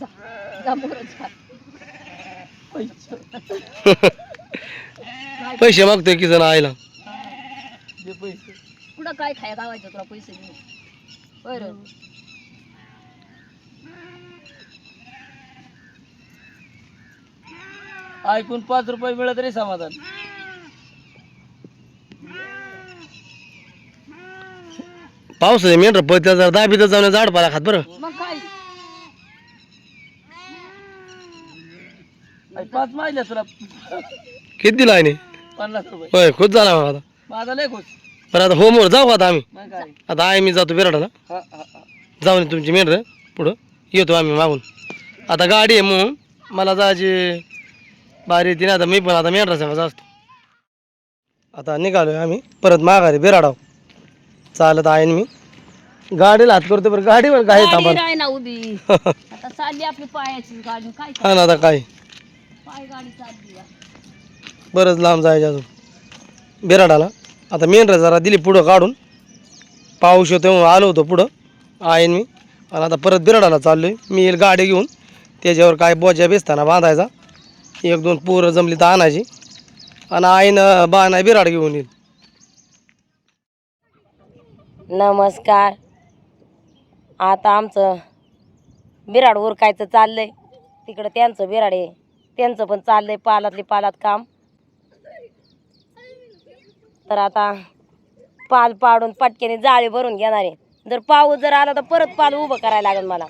जा. जा. पैसे. पैसे मागतोय की जण आईला. दे पैसे. कुठं काय खाया गावायचं तुला पैसे देऊन? बरं. ऐकून पाच रुपये मिळत तरी समाधान. पावसाचे मेंढर पळत्या जर दाबीत जाऊन झाड पाला खात बरं. मग पाच तुला. किती दिला आहे पन्नास रुपये. होय खुश झाला मग आता. माझा लय खुश. बरं आता होमवर जाऊ का आता आम्ही? मग काय? आता आई मी जातो बिराडाला हा हा हा. जाऊन ये तुमची मेंढर पुढं. येतो आम्ही मागून. आता गाडी आहे म्हणून मला जायची बारी येते ना आता मी पण आता मेंढरा सांगा असतो आता निघालोय आम्ही. परत माघारी बिराडाव. चालत आहे ना मी. गाडीला हात करतो बरं. गाडीवर काय गाडी थांबा ना उभी. आता चालली आपली पायाची गाडी. काय हा ना आता काय? पाय गाडी चालली या. बरंच लांब जायचं अजून. बिराडाला. आता मेंढरा जरा दिली पुढं काढून. पाऊस येतो म्हणून आलो होतो पुढं. आईन मी. आणि आता परत बिराडाला चाललो आहे मी येईल गाडी घेऊन. त्याच्यावर काय बोजा बेसताना बांधायचा. एक दोन पोरं जमली तर आणायची. आणि आईनं बाणाय बिराड घेऊन येईल. नमस्कार. आता आमचं बिराड उरकायचं चाललंय. तिकडं त्यांचं बिराड आहे. त्यांचं पण चाललंय पालातली पालात काम. तर आता पाल पाडून पटक्याने जाळी भरून घेणार आहे. जर पाऊस जर आला तर परत पाल उभं करायला लागेल मला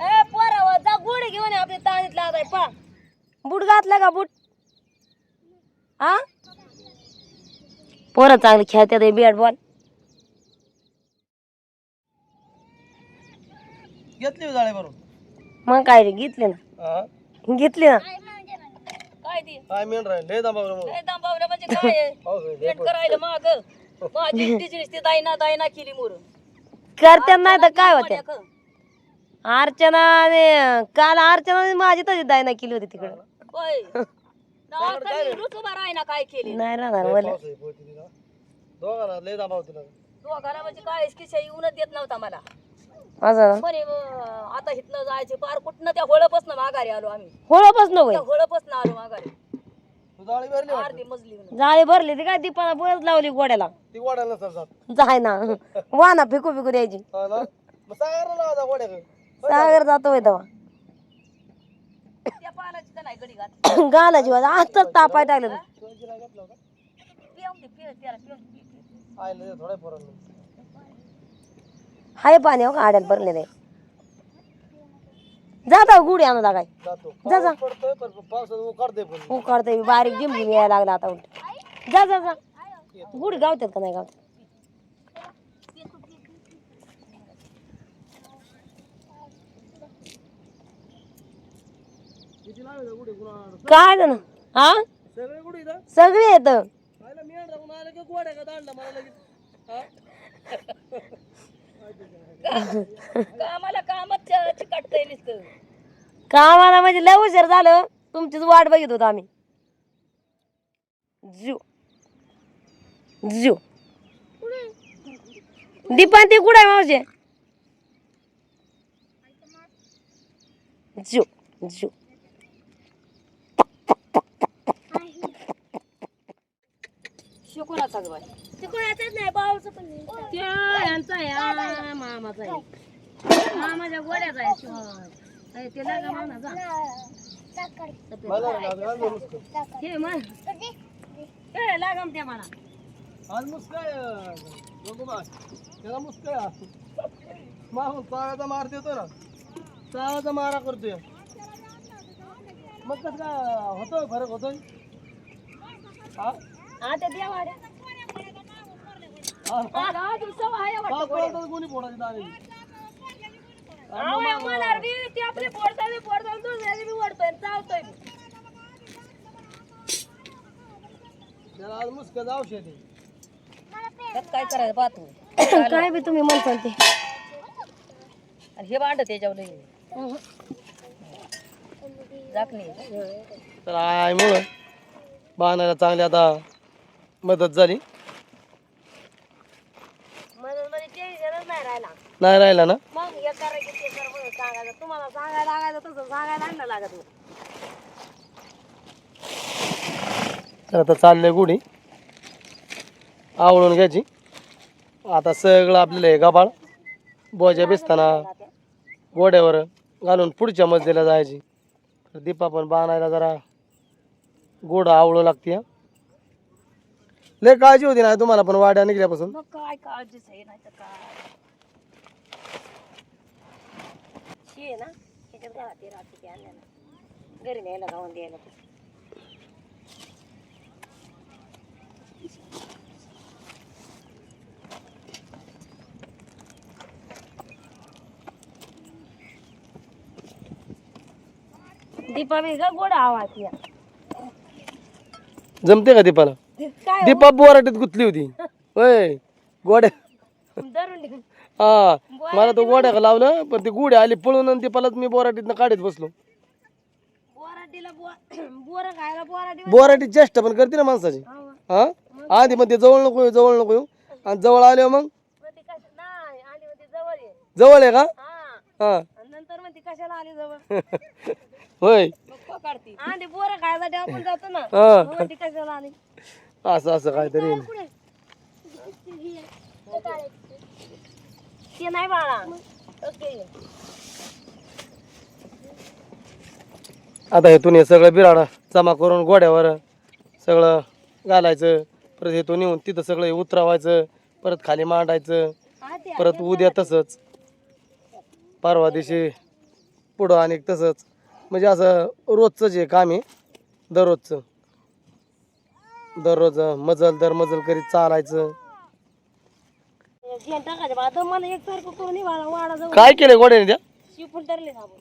ए पोरावं जा गोडे घेऊन ये आपले ताणीत लागाय पा बूट घातला का बूट? हा पोरं चांगली खेळतात बॅट बॉल. घेतली हो जाळे भरून मग काय रे घेतले ना? हा घेतली ना? काय ती? काय मेंढरा लय दाबा लय दंबावलं म्हणजे काय? आहे? पेट करायला माग. माझी दायना दायना केली मोर. करते नाही तर काय होते अर्चनाने काल अर्चनाने माझी तशी दायना केली होती तिकडे. होय. काय केली? नाही राहणार मला दोघांना लय दाबा होती दोघाला म्हणजे येऊनच देत नव्हता मला. आता इथनं जायचे पार कुठनं त्या होळपासनं माघारी आलो आम्ही. होळपच त्या होळपासनं आलो माघारी. तू जाळी भरली अर्धी मजली. जाळी भरली ती काय? दीपाला बळच लावली गोड्याला. ती जात. जाय ना वाना फेकू फेकू द्यायची. हा ना? मग गोड्या सागर जातो तेव्हा. त्या पालाची तर नाही गडी घात गालाची वाज आजच तापाय टाकलं पिऊन दे पिऊ त्याला पिऊन दे, पिऊ, पिऊ. आईला दे थोड्या पोरांना हाय पाणी हो का आड्यात भरलेलं. आहे जाता गुढी आणू लागाय. जातो. जा जा. पडतोय पण पावसात पण. उकडतंय बारीक यायला लागला आता उलट. जा जा जा. गुढी गावतात का नाही गावतात काय झालं हा? सगळे कुठे येत हा? कामाला कामच चिकटतंय नुसतं. कामाला म्हणजे लय उशीर झालं. तुमचीच वाट बघित होतो आम्ही. जू जू दीपांती कुठे आहे मावशी? जू जू शिकवणाचा बाय त्या यांचा आहे हा, मामाचा आहे. मामाच्या गोड्याचा आहे शिवाय. अरे, ते लागा मामा, जा. हे मग. हे लागम त्या मला. त्याला मुस्क आहे आज. माहून चाळाचा मार देतो ना. चाळाचा मारा करतोय. मग कसं काय होतोय फरक होतोय? हा? हा दिवसा वाया वाटतं पोरं. कोणी फोडायची दारी अहो, आम्हाला बी ते आपले पोरता बी जाऊ शेती काय करायचं पाहतो. काय बी तुम्ही म्हणताल ते. आणि हे भांड त्याच्यावर नाही जाकणी तर आय मुळ बाणायला आता मदत झाली? नाही राहिला. नाही राहिला ना? मग हे करायचं ते कर म्हणून सांगायचं. तुम्हाला सांगायला लागायचं तसं सांगायला नाही लागत मग. तर आता चाललंय गुढी. आवळून घ्यायची. आता सगळं आपल्याला हे गबाळ. बोजा बेसताना गोड्यावर घालून पुढच्या मजलीला जायची. तर दीपा पण बाणायला जरा गोड आवळू लागते लय काळजी होती ना तुम्हाला पण वाड्या निघल्यापासून? मग काय काळजीच आहे नाही तर काय? शी आहे ना राहते ते घरी न्यायला गावून द्यायला दीपा बी का गोड आवाज या. जमते का दीपाला? काय दीपा बोराटीत गुतली होती. होय गोड्या. धरून ठेव. हा मला तो गोड्या लावलं पण ती गुड्या आली पळून आणि दीपालाच मी बोराटीतनं काढत बसलो. बोराटीला बोर खायला बोराटी बोराटी चेष्टा पण करते ना माणसाची. हा आधी मग ते जवळ नको येऊ, जवळ नको येऊ. आणि जवळ आले मग? ती कश नाही आली होती जवळ ये. जवळ आहे का? हा. हा. आणि नंतर मग ती कशाला आली जवळ. होय. काढते. आधी बोर खायसाठी आपण जातो ना हा. मग ती कशाला आली. असं असं काहीतरी. आहे. ते नाही बाळा. ओके. आता हेतून हे सगळं बिराडा जमा करून गोड्यावर सगळं घालायचं. परत हेतून येऊन तिथं सगळं हे उतरवायचं. परत खाली मांडायचं. परत उद्या तसंच. परवा दिवशी पुढं आणि तसंच. म्हणजे असं रोजचं जे काम आहे. दररोजचं. दररोज मजल दर मजल करीत चालायचं. काय केलंय गोड्याने त्या?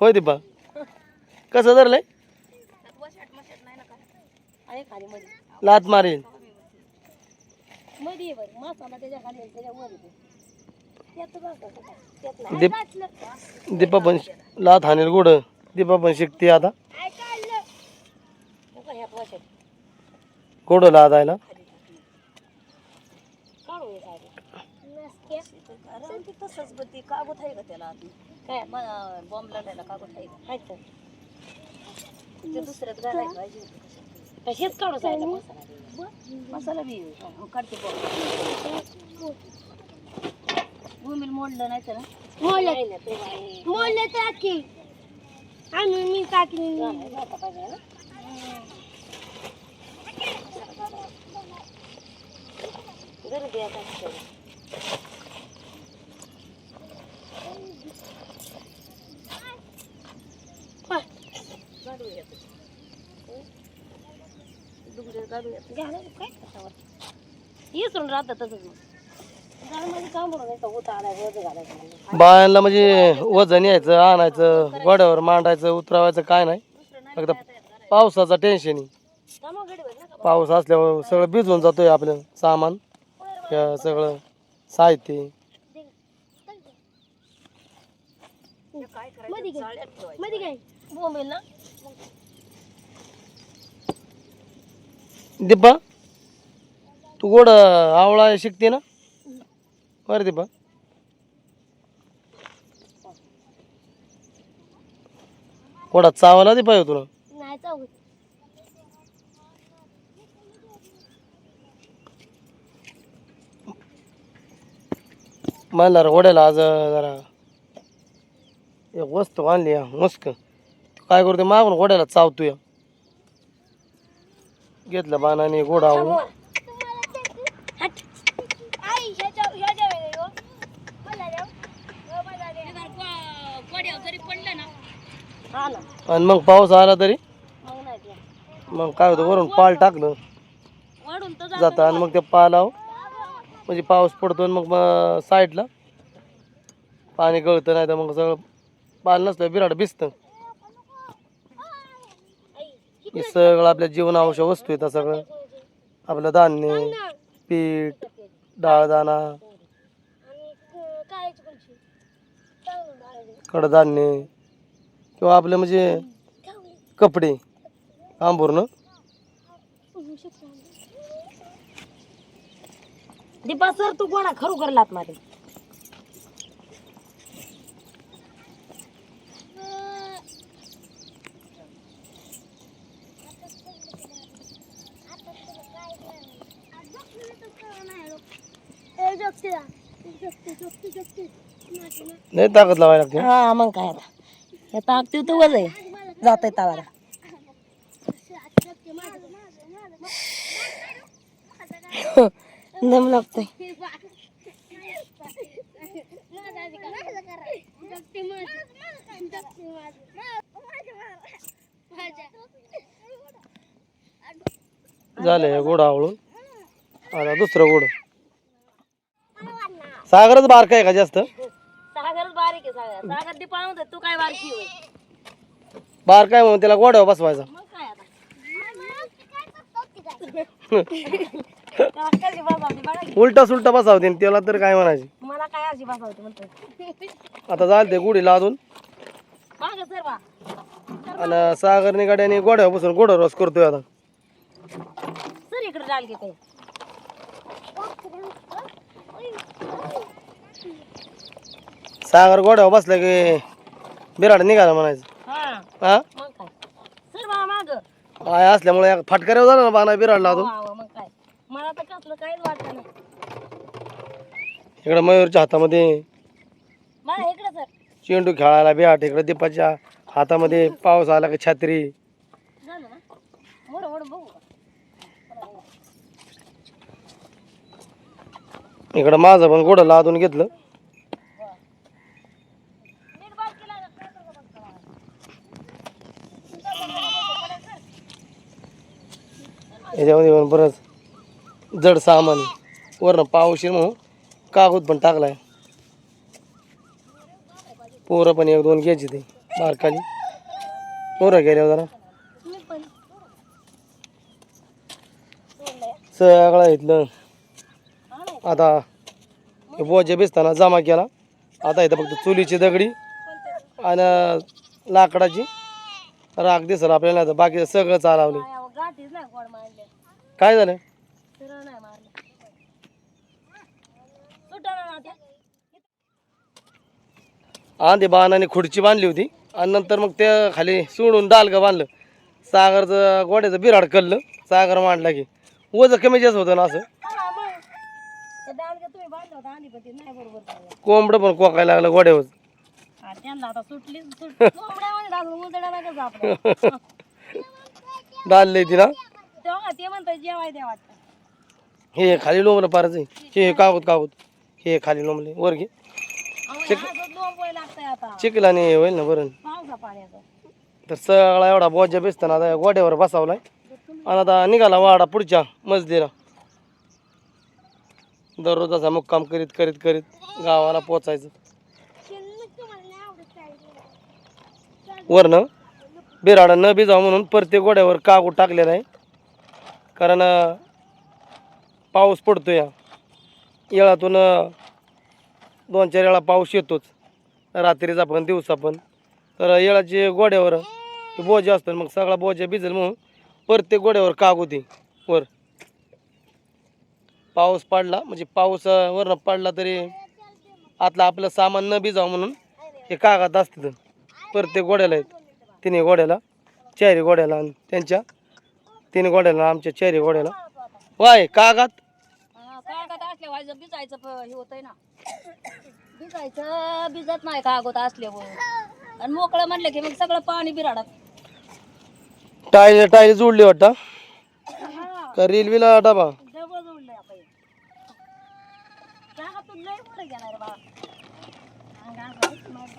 होय दीपा. कसं धरलंय? लात मारील. दीप पण लात हाणेल गुड. दीपा पण शिकते आता काय काढलं? नको ह्यात वशात. गोड लादायला काढू तसंच बघ ती कागद आहे का त्याला काय बॉम्ब लाटायला कागद आहे का हाय तर. दुसऱ्यात घालायला पाहिजे हेच काढू सायला मसाला मसाला बी हो, काढते मोडलं नाही तर मोडलं ना, ते बाई. मी टाकली जाता पाहिजे ना. गर्दी आता तिथे. दुगड्यात काढूया घ्या ना, काय त्याच्यावर. इसरून राहतं तसंच मग. जरा मध्ये काम पडून येतं, उता आलाय, म्हणलं. बायांना म्हणजे वजन यायचं आणायचं गोड्यावर मांडायचं उतरवायचं काय नाही. फक्त पावसाचा टेन्शन. पाऊस असल्यावर सगळं भिजून जातोय आपलं सामान. हे सगळं साहित्य. मध्ये काय मध्ये काय बोंबील ना? दीपा तू गोड आवळा शिकते ना? बरं दीपा. गोडा चावाला दीपा तुला? नाही म्हणणार गोड्याला आज जरा एक वस्तू आणली हा, मस्क. काय करतो मागून गोड्याला चावतोय. घेतलं बाणाने हो. मला. हो, मला जरी हा ना. आणि मग पाऊस आला तरी? मग नाही द्या. मग काय होतं वरून पाल टाकलं. जातं आणि मग ते पालाव म्हणजे पाऊस पडतो आणि मग साईडला पाणी गळतं नाही तर मग सगळं पाणी नसलं बिराड भिजतं. हे सगळं आपल्या जीवनावश्यक वस्तू येतात सगळं. आपलं धान्य पीठ डाळदाणा कडधान्य किंवा आपले म्हणजे कपडे आंबूरनं होऊ शकतं. दीपा सर तू कोणा खरोखर लात मारे. नाही ताकद लावायला लागते. हा मग काय आता? हे ताकती तर वज आहे. जात आहे तावाला. दम लागतोय. झाले गोड आवळून. आता दुसरं गोड. सागरच बारका आहे का जास्त? सागरच बारीक आहे सागर. सागर दीपा म्हणतो तू काय बारकी होय? बारका आहे म्हणून त्याला गोड्यावर बसवायचा. बघा की. उलटा सुलटा बसावते आणि त्याला तर काय म्हणायचे? मला काय अशी बसावते म्हणतो आता झालं ते गुढी लादून माग सर बा. आणि सागरने गाड्याने गोड्यावर बसून गोड रस करतोय आता. सर इकडे डाल की काही सागर गोड्यावर बसला की बिराड निघाला म्हणायचं. हा. हा? मग काय? सर बा माग. आय असल्यामुळे फटकाऱ्यावर झाला ना बाणा बिराड लादून मग काय मला तर कसलं काहीच वाटत नाही. इकडे मयूरच्या हातामध्ये मला इकडे सर. चेंडू खेळायला बॅट इकडे दीपाच्या हातामध्ये पाऊस आला की छत्री. झालं ना? मोड मोड बघू. का? इकडं माझं पण गोडं लादून घेतलं. नीट केला ना, बघ? याच्यामध्ये पण बरंच. जड सामान. वरनं येईल म्हणून कागद पण टाकलाय. पोरं पण एक दोन घ्यायची ते बारकाली पोरं गेल्यावर जरा. सगळं इथलं. आता हे बोजे बेसताना जमा केला. आता इथं फक्त चुलीची दगडी आणि लाकडाची राख दिसल आपल्याला. आता बाकी सगळं चालवलं काय झालं सरळ नाही मारले सुटाना ना त्या आंधे बाणाने खुर्ची बांधली होती. आणि नंतर मग त्या खाली सोडून डालगं बांधलं. सागरचं गोड्याचं बिराड कल्लं सागर मांडला की वज कमी जास्त होतं ना असं. पण कोंबडं पण कोकायला लागलं गोड्यावर. डालले ती ना हे खाली लोंबलं पारच आहे. हे हे कागद कागद. हे खाली लोंबले. वर घे. चिखलाने हे होईल ना बरं तर सगळा एवढा बोजा बेसताना आता गोड्यावर बसावलाय. आणि आता निघाला वाडा पुढच्या मजदीला दररोज असा मुक्काम करीत करीत करीत गावाला पोचायचं. वरनं बिराडा न भिजावं म्हणून प्रत्येक गोड्यावर कागद टाकलेला आहे. कारण पाऊस पडतो या येळातून दोन चार वेळा पाऊस येतोच. रात्रीचा पण दिवसा पण. तर येळाचे गोड्यावर बोजे असतात मग सगळा बोजा भिजल म्हणून प्रत्येक गोड्यावर काग होती. वर. पाऊस पडला म्हणजे पाऊस वरनं पडला तरी आतलं आपलं सामान न भिजावं म्हणून हे कागद असतात. प्रत्येक गोड्याला आहेत तिन्ही गोड्याला चारी गोड्याला आणि त्यांच्या तिन्ही गोड्याला आमच्या चारी गोड्याला वाय कागद व्हायचं भिजायचं प- हे होतंय ना. भिजायचं भिजत नाही कागद असल्यावर. आणि मोकळं म्हणलं की मग सगळं पाणी बिराडत टाईल टाईल जोडली वाटतं? का रेल्वेला डबा? डबल जोडलंय आपण लय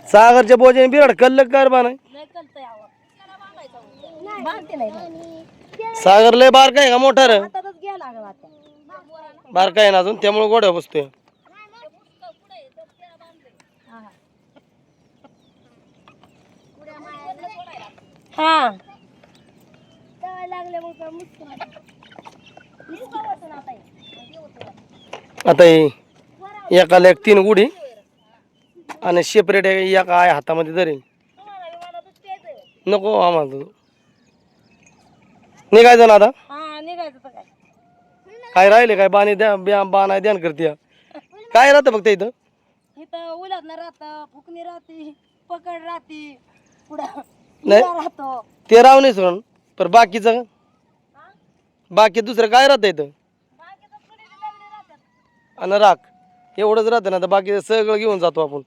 सागरच्या बोजाने बिराड कल्लक कार बा नाही. लय कलतंय आवड बांधते नाही. का? सागर लय बारका आहे का मोठा रे? हातातच घ्या लागला आता. बारका आहे ना अजून त्यामुळे गोड्या बसतोय हा. आता हे एकाला एक तीन गुढी आणि सेपरेट एका आहे हातामध्ये तरी नको आम्हाला तो. निघायचं ना आता हा निघायचं काय राहिले काय बाणी द्या ब्या- बाण आहे ध्यान करते काय राहतं फक्त इथं? इथं उलटणं राहतं फुकणी राहते पकड राहते पुढं नाही. राहतो. ते राव नाही सोडून पण बाकीचं? बाकी दुसरं काय राहतं इथं? आणि राख एवढंच राहतं ना तर बाकी सगळं घेऊन जातो आपण.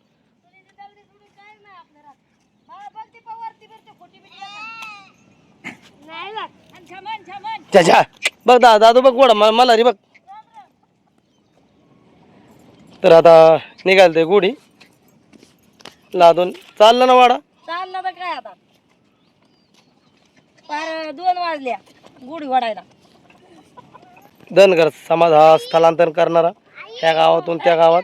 त्याच्या बघ दा दादू बघ गोडा मला मला रे बघ. तर आता निघाल ते गुढी. लादून. चाललं ना वाडा? चाललं तर काय आता? पार दोन वाजल्या गुढी वाढायला धनगर समाज हा स्थलांतर करणारा. त्या गावातून त्या गावात.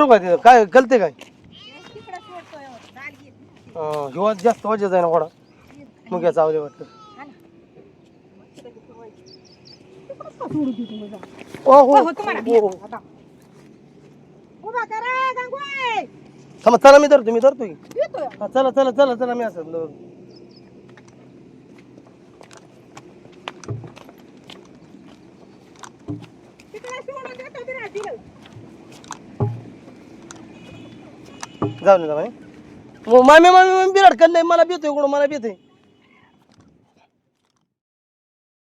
धरू का तिथं? काय कळते काय? अं, ह्यो जास्त वजेच आहे ना गोडा मग या चावले वाटतं. ओ, हो, हो, हो. थांबा चला मी धरतो मी धरतो की. हा, चला चला चला चला मी असं धरतो. जाऊ नये मग मामी मामी मामी बिराड करलंय मला भेटतोय कोण मला भेटतोय